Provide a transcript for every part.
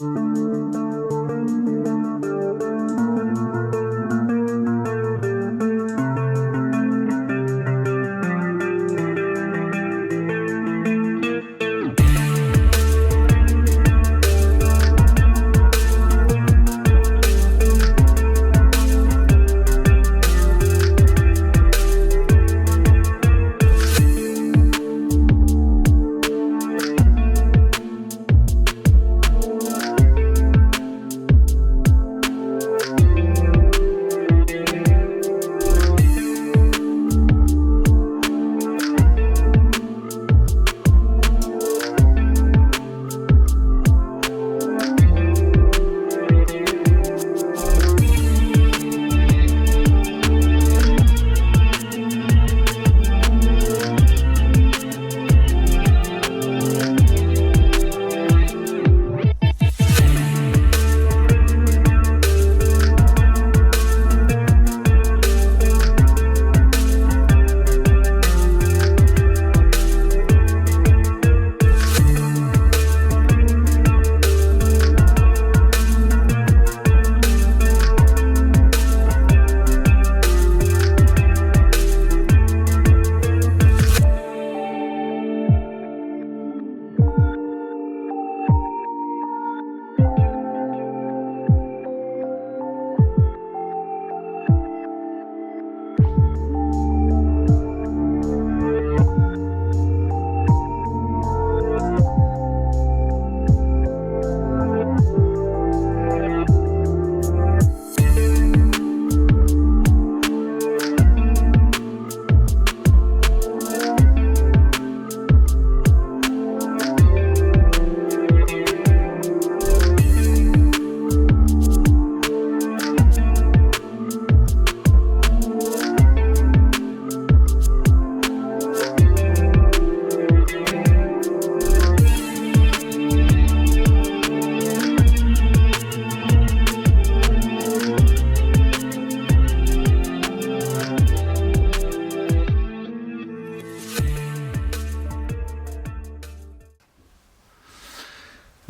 Música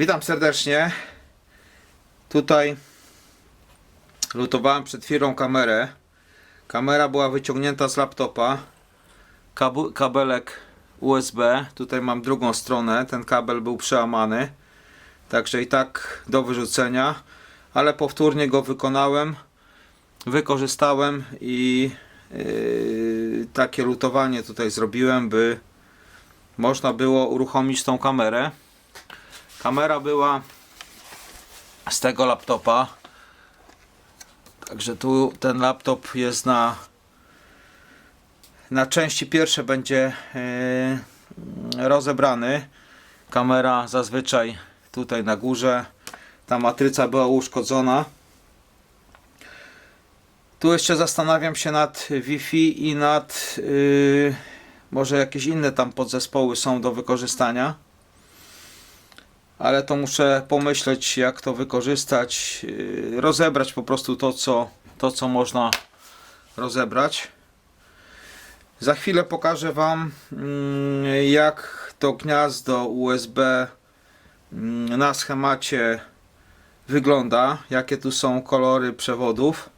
Witam serdecznie. Tutaj lutowałem przed chwilą kamerę. Kamera była wyciągnięta z laptopa. Kabu- kabelek USB. Tutaj mam drugą stronę. Ten kabel był przełamany. Także i tak do wyrzucenia. Ale powtórnie go wykonałem. Wykorzystałem i yy, takie lutowanie tutaj zrobiłem, by można było uruchomić tą kamerę. Kamera była z tego laptopa. Także tu ten laptop jest na na części pierwsze będzie yy, rozebrany. Kamera zazwyczaj tutaj na górze. Ta matryca była uszkodzona. Tu jeszcze zastanawiam się nad Wi-Fi i nad yy, może jakieś inne tam podzespoły są do wykorzystania ale to muszę pomyśleć jak to wykorzystać, yy, rozebrać po prostu to co, to co można rozebrać. Za chwilę pokażę Wam mm, jak to gniazdo USB mm, na schemacie wygląda, jakie tu są kolory przewodów.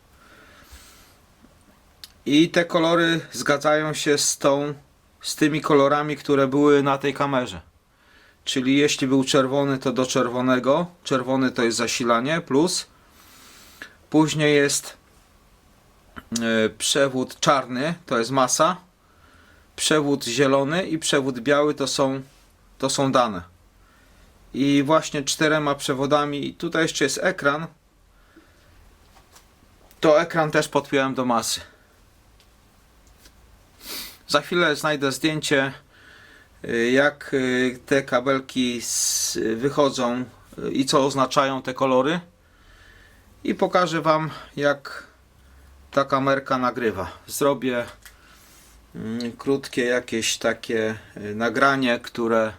I te kolory zgadzają się z tą z tymi kolorami, które były na tej kamerze. Czyli jeśli był czerwony, to do czerwonego. Czerwony to jest zasilanie plus. Później jest e, przewód czarny, to jest masa. Przewód zielony i przewód biały to są, to są dane. I właśnie czterema przewodami. Tutaj jeszcze jest ekran. To ekran też podpiąłem do masy. Za chwilę znajdę zdjęcie jak y, te kabelki wychodzą y, i co oznaczają te kolory i pokażę Wam jak ta kamerka nagrywa. Zrobię mm, krótkie jakieś takie y, nagranie, które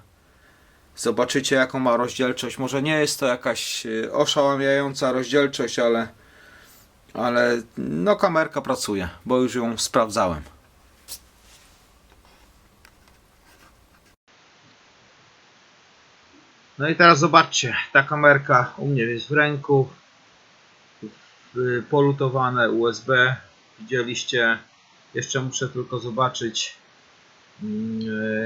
zobaczycie jaką ma rozdzielczość. Może nie jest to jakaś oszałamiająca rozdzielczość, ale ale no kamerka pracuje, bo już ją sprawdzałem. No i teraz zobaczcie, ta kamerka u mnie jest w ręku, w- polutowane USB, widzieliście, jeszcze muszę tylko zobaczyć mm,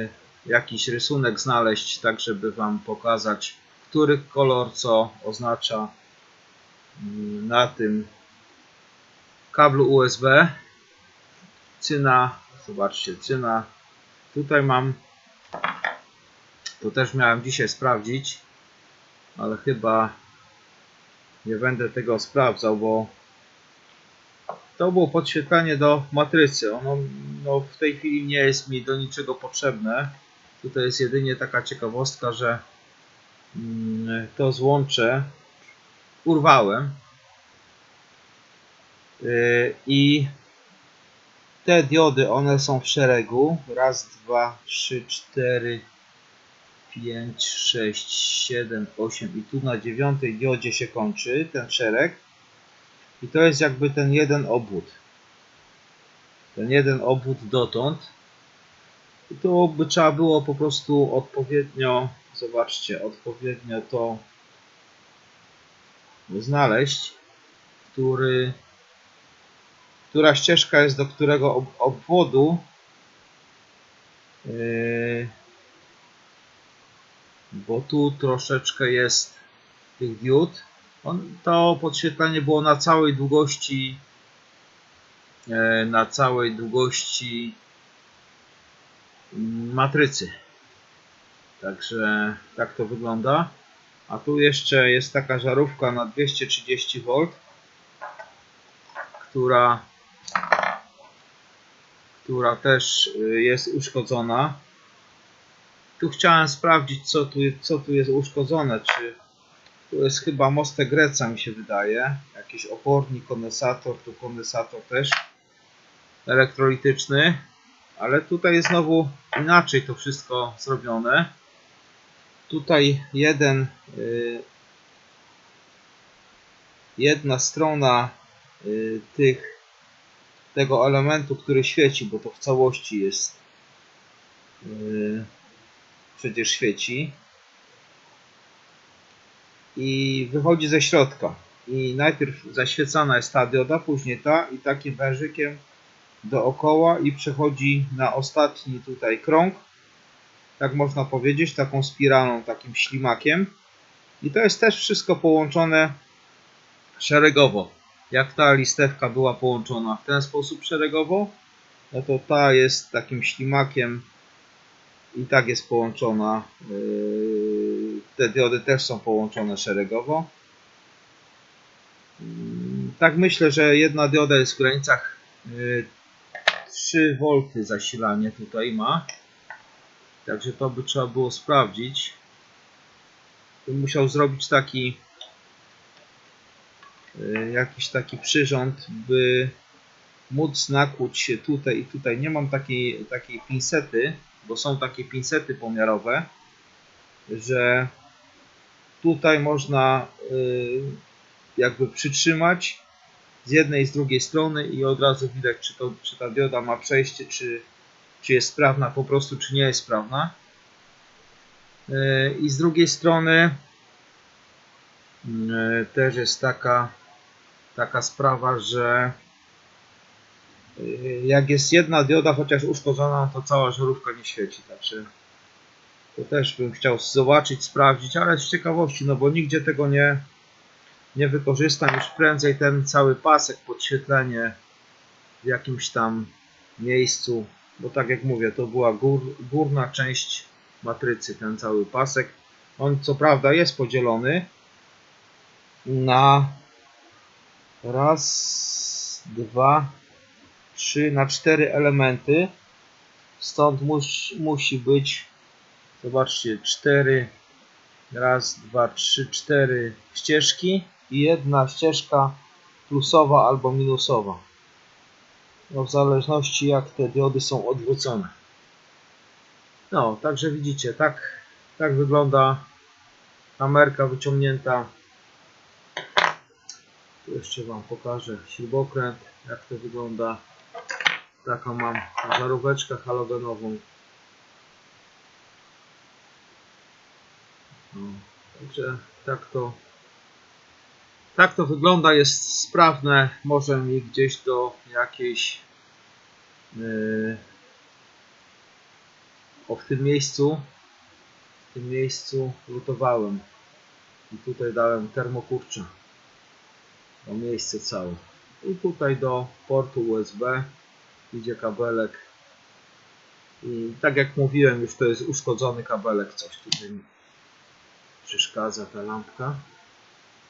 e, jakiś rysunek znaleźć, tak żeby Wam pokazać, który kolor co oznacza mm, na tym kablu USB. Cyna, zobaczcie, cyna. Tutaj mam, to też miałem dzisiaj sprawdzić, ale chyba nie będę tego sprawdzał, bo to było podświetlenie do matrycy. Ono no, w tej chwili nie jest mi do niczego potrzebne. Tutaj jest jedynie taka ciekawostka, że mm, to złącze urwałem Yy, i te diody, one są w szeregu. Raz, dwa, trzy, cztery, pięć, sześć, siedem, osiem i tu na dziewiątej diodzie się kończy ten szereg. I to jest jakby ten jeden obwód. Ten jeden obwód dotąd. I to by trzeba było po prostu odpowiednio, zobaczcie, odpowiednio to znaleźć, który, która ścieżka jest do którego ob- obwodu. Yy, bo tu troszeczkę jest tych diod. On, to podświetlenie było na całej długości e, na całej długości matrycy. Także tak to wygląda. A tu jeszcze jest taka żarówka na 230 V, która która też y, jest uszkodzona. Tu chciałem sprawdzić co tu, co tu jest uszkodzone, czy tu jest chyba mostek Greca mi się wydaje. Jakiś opornik, kondensator, tu kondensator też elektrolityczny. Ale tutaj jest znowu inaczej to wszystko zrobione. Tutaj jeden, y, jedna strona y, tych, tego elementu, który świeci, bo to w całości jest y, przecież świeci i wychodzi ze środka. I najpierw zaświecana jest ta dioda, później ta i takim wężykiem dookoła i przechodzi na ostatni tutaj krąg. Tak można powiedzieć, taką spiralą, takim ślimakiem. I to jest też wszystko połączone szeregowo. Jak ta listewka była połączona w ten sposób szeregowo, no to ta jest takim ślimakiem i tak jest połączona. Yy, Te diody też są połączone szeregowo. Yy, Tak myślę, że jedna dioda jest w granicach yy, 3 V zasilanie tutaj ma. Także to by trzeba było sprawdzić. Bym musiał zrobić taki yy, jakiś taki przyrząd, by móc nakłuć się tutaj i tutaj. Nie mam takiej, takiej pinsety, bo są takie pinsety pomiarowe, że tutaj można yy, jakby przytrzymać z jednej i z drugiej strony i od razu widać, czy, to, czy ta dioda ma przejście, czy, czy jest sprawna po prostu, czy nie jest sprawna. Yy, I z drugiej strony yy, też jest taka, taka sprawa, że jak jest jedna dioda chociaż uszkodzona, to cała żarówka nie świeci. Także to też bym chciał zobaczyć, sprawdzić, ale z ciekawości, no bo nigdzie tego nie, nie wykorzystam. Już prędzej ten cały pasek, podświetlenie w jakimś tam miejscu, bo tak jak mówię, to była gór, górna część matrycy, ten cały pasek. On co prawda jest podzielony na raz, dwa, trzy, na cztery elementy. Stąd mus, musi być, zobaczcie, cztery, raz, dwa, trzy, cztery ścieżki i jedna ścieżka plusowa albo minusowa. No w zależności jak te diody są odwrócone. No, także widzicie, tak, tak wygląda kamerka wyciągnięta. Tu jeszcze Wam pokażę śrubokręt, jak to wygląda. Taką mam żaróweczkę halogenową. No, także tak to tak to wygląda, jest sprawne. Może mi gdzieś do jakiejś yy, o w tym miejscu w tym miejscu lutowałem. I tutaj dałem termokurcza. To miejsce całe. I tutaj do portu USB idzie kabelek. I tak jak mówiłem już to jest uszkodzony kabelek coś tutaj mi przeszkadza ta lampka.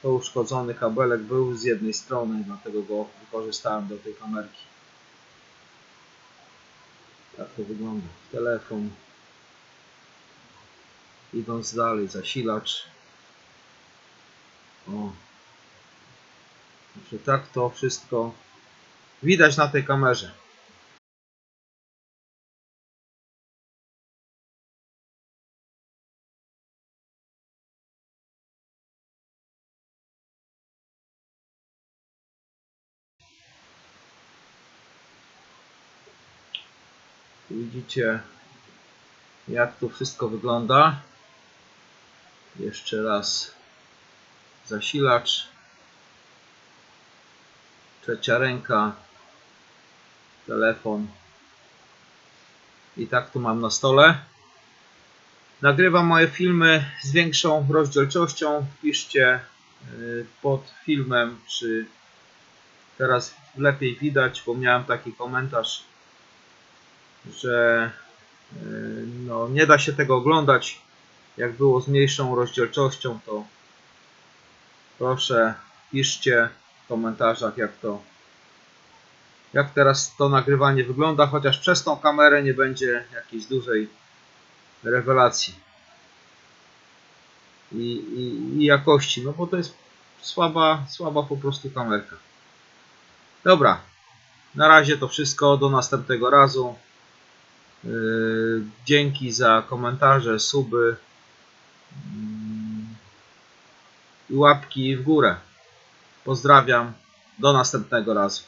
To uszkodzony kabelek był z jednej strony dlatego go wykorzystałem do tej kamerki. Tak to wygląda. Telefon. Idąc dalej zasilacz. O. Także tak to wszystko widać na tej kamerze Tu Widzicie jak to wszystko wygląda. Jeszcze raz zasilacz. Trzecia ręka. Telefon. I tak tu mam na stole. Nagrywam moje filmy z większą rozdzielczością. Piszcie y, pod filmem, czy teraz lepiej widać, bo miałem taki komentarz że yy, no, nie da się tego oglądać. Jak było z mniejszą rozdzielczością, to proszę piszcie w komentarzach, jak to jak teraz to nagrywanie wygląda, chociaż przez tą kamerę nie będzie jakiejś dużej rewelacji i, i, i jakości, no bo to jest słaba, słaba po prostu kamerka. Dobra, na razie to wszystko, do następnego razu. Yy, Dzięki za komentarze, suby mm, i łapki w górę. Pozdrawiam. Do następnego razu.